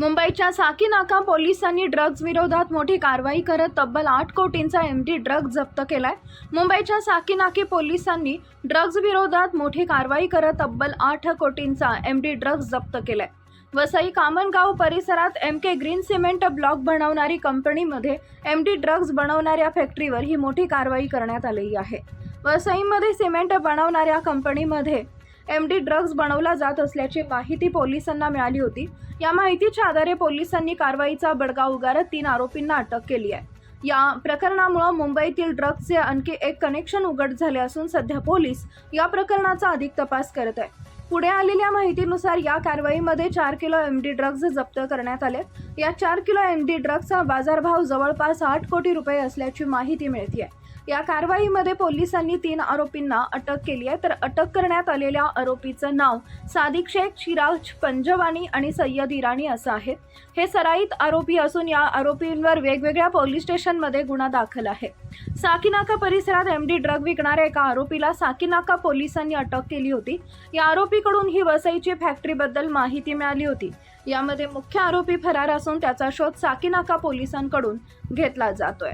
मुंबईच्या साकीनाका पोलिसांनी ड्रग्ज विरोधात मोठी कारवाई करत तब्बल आठ कोटींचा एम डी ड्रग जप्त केलाय. मुंबईच्या साकीनाके पोलिसांनी ड्रग्ज विरोधात मोठी कारवाई करत तब्बल आठ कोटींचा एम डी ड्रग्ज जप्त केलाय. वसई कामनगाव परिसरात M K green cement block बनवणारी कंपनीमध्ये एम डी ड्रग्ज बनवणाऱ्या फॅक्टरीवर ही मोठी कारवाई करण्यात आलेली आहे. वसईमध्ये सिमेंट बनवणाऱ्या कंपनीमध्ये एम डी ड्रग्ज बनवला जात असल्याची माहिती पोलिसांना मिळाली होती. या माहितीच्या आधारे पोलिसांनी कारवाईचा बडगा उगारत तीन आरोपींना अटक केली आहे. या प्रकरणामुळे मुंबईतील ड्रग्जचे आणखी एक कनेक्शन उघड झाले असून सध्या पोलीस या प्रकरणाचा अधिक तपास करत आहे. पुढे आलेल्या माहितीनुसार या कारवाईमध्ये चार किलो एम डी ड्रग्ज जप्त करण्यात आले. या चार किलो एम डी ड्रग्जचा बाजारभाव जवळपास आठ कोटी रुपये असल्याची माहिती मिळते आहे या कारवाईमध्ये पोलिसांनी तीन आरोपींना अटक केली आहे. तर अटक करण्यात आलेल्या आरोपीचं नाव सादिक शेख शिराज पंजवानी आणि सय्यद इराणी असं आहे. हे सराईत आरोपी असून या आरोपींवर वेगवेगळ्या पोलीस स्टेशनमध्ये गुन्हा दाखल आहे. साकीनाका परिसरात एम डी ड्रग विकणाऱ्या एका आरोपीला साकीनाका पोलिसांनी अटक केली होती. या आरोपीकडून ही वसईची फॅक्टरीबद्दल माहिती मिळाली होती. यामध्ये मुख्य आरोपी फरार असून त्याचा शोध साकीनाका पोलिसांकडून घेतला जातोय.